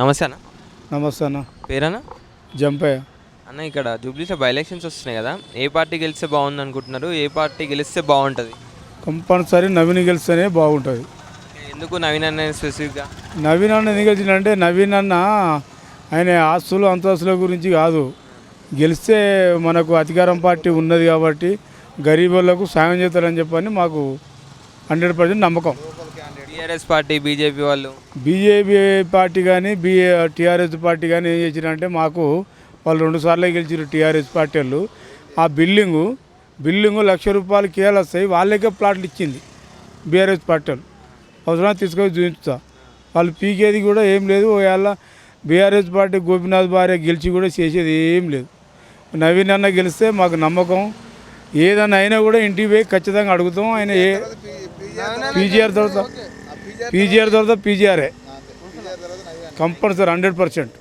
నమస్తే అన్న. నమస్తే అన్న. పేరన్నా? జంపయ్య. అన్న ఇక్కడ జూబ్లీలో బై ఎలక్షన్స్ వస్తున్నాయి కదా. ఏ పార్టీ గెలిస్తే బాగుంది అనుకుంటున్నారు ఏ పార్టీ గెలిస్తే బాగుంటుంది? కంపల్సరీ నవీన్ గెలిస్తేనే బాగుంటుంది. ఎందుకు నవీన్ అన్న స్పెసిఫిక్గా? నవీన్ అన్న ఎందుకు గెలిచిందంటే నవీన్ అన్న ఆయన ఆస్తులు అంతస్తుల గురించి కాదు. గెలిస్తే మనకు అధికారం పార్టీ ఉన్నది కాబట్టి గరీబులకు సాయం చేస్తారని చెప్పని మాకు హండ్రెడ్ పర్సెంట్ నమ్మకం. టీఆర్ఎస్ పార్టీ బీజేపీ వాళ్ళు? బీజేపీ పార్టీ కానీ బీ టీఆర్ఎస్ పార్టీ కానీ ఏం చేసిరంటే మాకు వాళ్ళు రెండు సార్లు గెలిచారు టీఆర్ఎస్ పార్టీ వాళ్ళు. ఆ బిల్డింగు బిల్డింగు లక్ష రూపాయలు కేలు వస్తాయి వాళ్ళకే ప్లాట్లు ఇచ్చింది బీఆర్ఎస్ పార్టీ వాళ్ళు. అవసరం తీసుకొని చూపించుతా వాళ్ళు పీకేది కూడా ఏం లేదు ఒకవేళ బీఆర్ఎస్ పార్టీ గోపీనాథ్ భార్య గెలిచి కూడా చేసేది ఏం లేదు. నవీన్ అన్న గెలిస్తే మాకు నమ్మకం. ఏదన్నా అయినా కూడా ఇంటికి పోయి ఖచ్చితంగా అడుగుతాం ఆయన ఏ ಪಿ ಜಿ ಆರ್ ದೊರೆತ ಪಿ ಜಿ ಆರ್ ದೊರೆತ ಪಿ ಜಿ ಆರೇ ಕಂಪಲ್ಸರಿ ಹಂಡ್ರೆಡ್ ಪರ್ಸೆಂಟ್